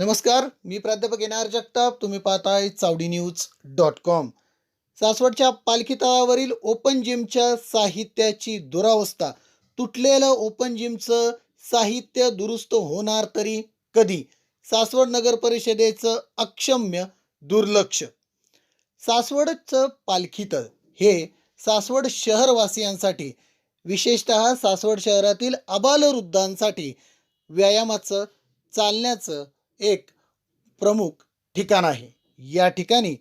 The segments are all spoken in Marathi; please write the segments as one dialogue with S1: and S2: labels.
S1: नमस्कार मी प्राध्यापक एन आर जगताप. तुम्ही पाहताय चावडी न्यूज डॉट कॉम. सासवडच्या पालखी तळावरील ओपन जिमच्या साहित्याची दुरावस्था. तुटलेलं ओपन जिमचं साहित्य दुरुस्त होणार तरी कधी? सासवड नगर परिषदेचं अक्षम्य दुर्लक्ष. सासवडचं पालखी तळ हे सासवड शहरवासियांसाठी विशेषतः सासवड शहरातील अबालवृद्धांसाठी व्यायामाचं चालण्याचं एक प्रमुख ठिकाण आहे. या ठिकाणी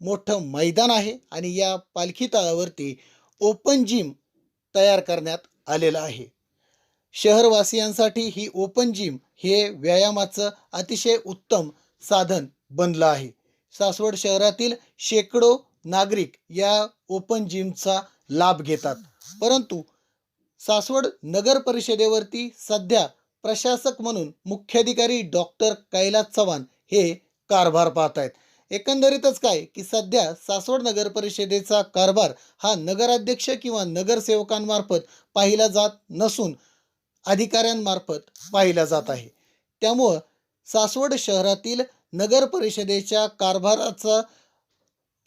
S1: मोठं मैदान आहे आणि या पालखी तळावरती ओपन जिम तयार करण्यात आलेलं आहे. शहरवासियांसाठी ही ओपन जिम हे व्यायामाचं अतिशय उत्तम साधन बनलं आहे. सासवड शहरातील शेकडो नागरिक या ओपन जिमचा लाभ घेतात. परंतु सासवड नगर परिषदेवरती सध्या प्रशासक म्हणून मुख्याधिकारी डॉक्टर कैलास चव्हाण हे कारभार पाहत आहेत एकंदरीतच काय की सध्या सासवड नगर परिषदेचा कारभार हा नगराध्यक्ष किंवा नगरसेवकांमार्फत पाहिला जात नसून अधिकाऱ्यांमार्फत पाहिला जात आहे. त्यामुळं सासवड शहरातील नगर परिषदेच्या कारभाराचा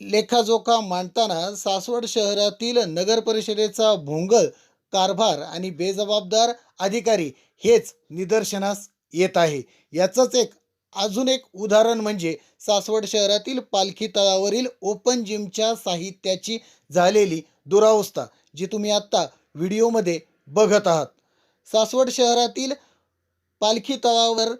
S1: लेखाजोखा मांडताना सासवड शहरातील नगर परिषदेचा भोंगळ कारभार आणि बेजबाबदार अधिकारी हेच निदर्शनास येत आहे. याचंच एक अजून एक उदाहरण म्हणजे सासवड शहरातील पालखी तळावरील ओपन जिमच्या साहित्याची झालेली दुरावस्था जी तुम्ही आत्ता व्हिडिओमध्ये बघत आहात. सासवड शहरातील पालखी तळावर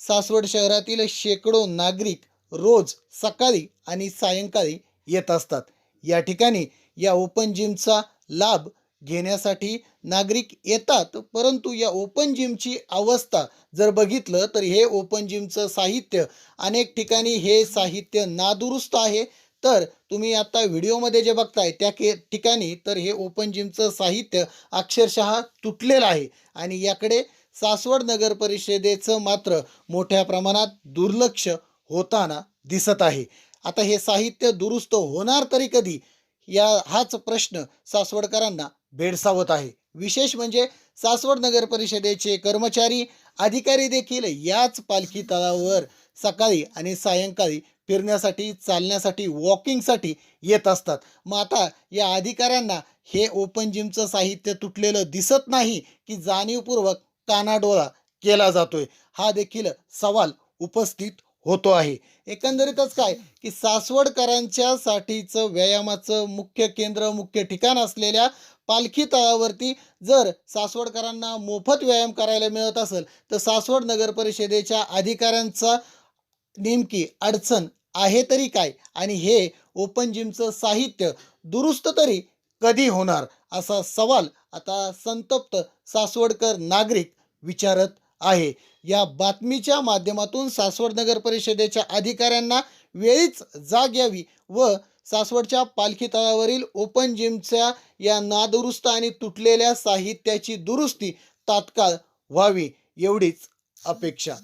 S1: सासवड शहरातील शेकडो नागरिक रोज सकाळी आणि सायंकाळी येत असतात. या ठिकाणी या ओपन जिमचा लाभ घेण्यासाठी नागरिक येतात परंतु या ओपन जिमची अवस्था जर बघितलं तर हे ओपन जिमचं साहित्य अनेक ठिकाणी हे साहित्य नादुरुस्त आहे. तर तुम्ही आता व्हिडिओमध्ये जे बघताय त्या के ठिकाणी तर हे ओपन जिमचं साहित्य अक्षरशः तुटलेलं आहे. आणि याकडे सासवड नगर परिषदेचं मात्र मोठ्या प्रमाणात दुर्लक्ष होताना दिसत आहे. आता हे साहित्य दुरुस्त होणार तरी कधी? या हाच प्रश्न सासवडकरांना भेडसावत आहे. विशेष म्हणजे सासवड नगर परिषदेचे कर्मचारी अधिकारी देखील याच पालखी तळावर सकाळी आणि सायंकाळी फिरण्यासाठी चालण्यासाठी वॉकिंगसाठी येत असतात. मग आता या अधिकाऱ्यांना हे ओपन जिमचं साहित्य तुटलेलं दिसत नाही की जाणीवपूर्वक कानाडोळा केला जातोय. हा देखील सवाल उपस्थित होतो आहे. एकंदरीतच काय की सासवडकरांच्या साठीचं व्यायामाचं मुख्य केंद्र मुख्य ठिकाण असलेल्या पालखी तळावरती जर सासवडकरांना मोफत व्यायाम करायला मिळत असेल तर सासवड नगर परिषदेच्या अधिकाऱ्यांचा नेमकी अडचण आहे तरी काय? आणि हे ओपन जिमचं साहित्य दुरुस्त तरी कधी होणार? असा सवाल आता संतप्त सासवडकर नागरिक विचारत आहे. या बातमीच्या माध्यमातून सासवड नगर परिषदेच्या अधिकाऱ्यांना वेळीच जाग यावी व सासवडच्या पालखी तळावरील ओपन जिमच्या या नादुरुस्त आणि तुटलेल्या साहित्याची दुरुस्ती तात्काळ व्हावी एवढीच अपेक्षा.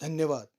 S1: धन्यवाद.